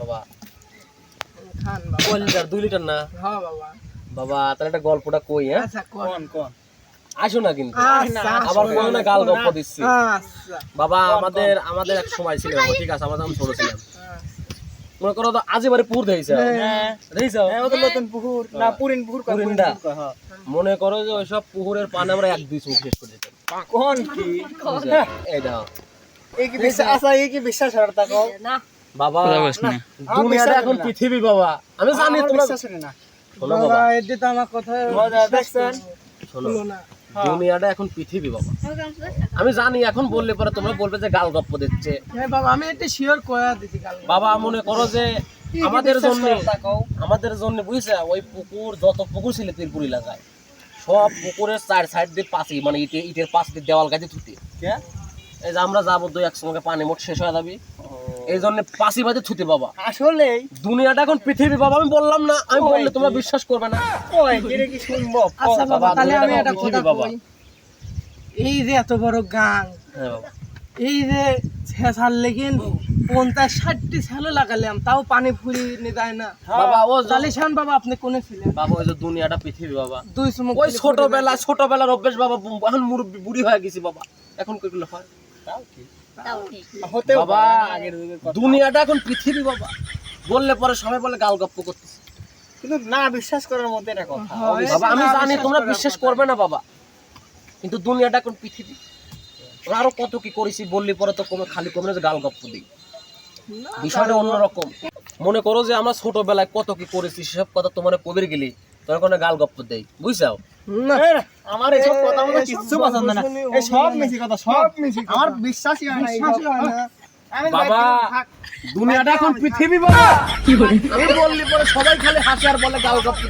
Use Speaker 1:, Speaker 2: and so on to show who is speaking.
Speaker 1: বাবা।
Speaker 2: খান বাবা।
Speaker 1: কয় লিটার? দুই লিটার না?
Speaker 2: হ্যাঁ বাবা।
Speaker 1: বাবা তাহলে একটা গল্পটা কই হ্যাঁ?
Speaker 2: আচ্ছা কোন
Speaker 3: কোন?
Speaker 1: আসো না কিন্তু।
Speaker 2: আচ্ছা
Speaker 1: আবার কোনো না গাল গপ্প দিচ্ছি।
Speaker 2: আচ্ছা।
Speaker 1: বাবা আমাদের আমাদের এক সময় ছিল ঠিক আছে আমাদের আমি ছোট ছিলাম।
Speaker 2: আচ্ছা।
Speaker 1: মনে করো তো আজ পুর
Speaker 3: হ্যাঁ। হ্যাঁ, পুকুর। না পুরিন পুকুর হ্যাঁ।
Speaker 1: মনে যে ওইসব পুকুরের পানি আমরা এক দুই শেষ করে দিতাম।
Speaker 3: কোন কি?
Speaker 1: এই দাও
Speaker 3: এই কি বিশ্বাস? আচ্ছা এই কি বিশ্বাস হয় তা কও?
Speaker 1: বাবা
Speaker 3: না
Speaker 1: এখন পৃথিবী বাবা। আমি জানি তোমরা
Speaker 3: না।
Speaker 2: বাবা
Speaker 1: বাবা।
Speaker 2: তো আমার কথা
Speaker 3: দেখছেন?
Speaker 1: শোনো
Speaker 2: না।
Speaker 1: দুনিয়াটা এখন পৃথিবী বাবা। আমি জানি এখন বললে পরে তোমরা বলবে যে গাল গপ্প দিচ্ছে।
Speaker 2: হ্যাঁ বাবা আমি এটা শিওর কয়া দিছি কাল
Speaker 1: বাবা মনে করো যে আমাদের জন্য। আমাদের জন্য বুঝছে? ওই পুকুর যত পুকুর ছিল তিরপুর এলাকায় সব পুকুরের চার সাইড দিয়ে পাশি মানে ইটে ইটের পাশ দিয়ে দেওয়াল গাছে থুতি। এই যে আমরা যাব দুই একসঙ্গে পানি মোট শেষ হয়ে যাবি। এই জন্য পাশি বাজে থুতি বাবা।
Speaker 3: আসলেই?
Speaker 1: দুনিয়াটা এখন পৃথিবী বাবা আমি বললাম না আমি বললে তোমরা? বিশ্বাস করবে না।
Speaker 3: কি
Speaker 2: আচ্ছা বাবা
Speaker 1: বাবা,
Speaker 2: তাহলে আমি একটা কথা কই। এই যে এত বড় গান
Speaker 1: হ্যাঁ
Speaker 2: এই যে লেগিন পঞ্চাশ ষাটটি ছেলে লাগালাম তাও পানি ফুরি নি যায় না।
Speaker 1: বাবা ও
Speaker 2: জালিশান বাবা আপনি কোনে ছিলেন?
Speaker 1: বাবা ওই যে দুনিয়াটা পৃথিবী বাবা।
Speaker 2: দুই
Speaker 1: ওই ছোটবেলা ছোটবেলার অভ্যেস বাবা এখন মুরব্বী বুড়ি হয়ে গেছি বাবা। এখন কইগুলো হয়? বাবা। দুনিয়াটা এখন পৃথিবী বাবা। বললে পরে সবাই বলে গাল গপ্প করতেছে।
Speaker 3: কিন্তু না বিশ্বাস করার মধ্যে এটা কথা।
Speaker 1: বাবা আমি জানি তোমরা বিশ্বাস করবে না বাবা। কিন্তু দুনিয়াটা এখন পৃথিবী। আরও কত কি করেছি বললি পরে তো কমে খালি কমে গাল গপ্প দিই।
Speaker 2: না,
Speaker 1: বিষয়টা অন্যরকম। মনে করো যে আমরা ছোটবেলায় কত কি করেছি সেসব কথা তোমার কবির গেলি তোর কোনো গাল গপ্প দেই। বুঝছাও?
Speaker 3: আমার এসব কথা মতো কিচ্ছু পছন্দ না এই সব। মিছি কথা সব
Speaker 2: মিছি।
Speaker 3: আমার বিশ্বাসই হয় না
Speaker 2: বিশ্বাসই হয় না।
Speaker 1: বাবা দুনিয়াটা এখন পৃথিবী বাবা আমি বললি পরে সবাই খালি হাসি আর বলে গাল গপ্প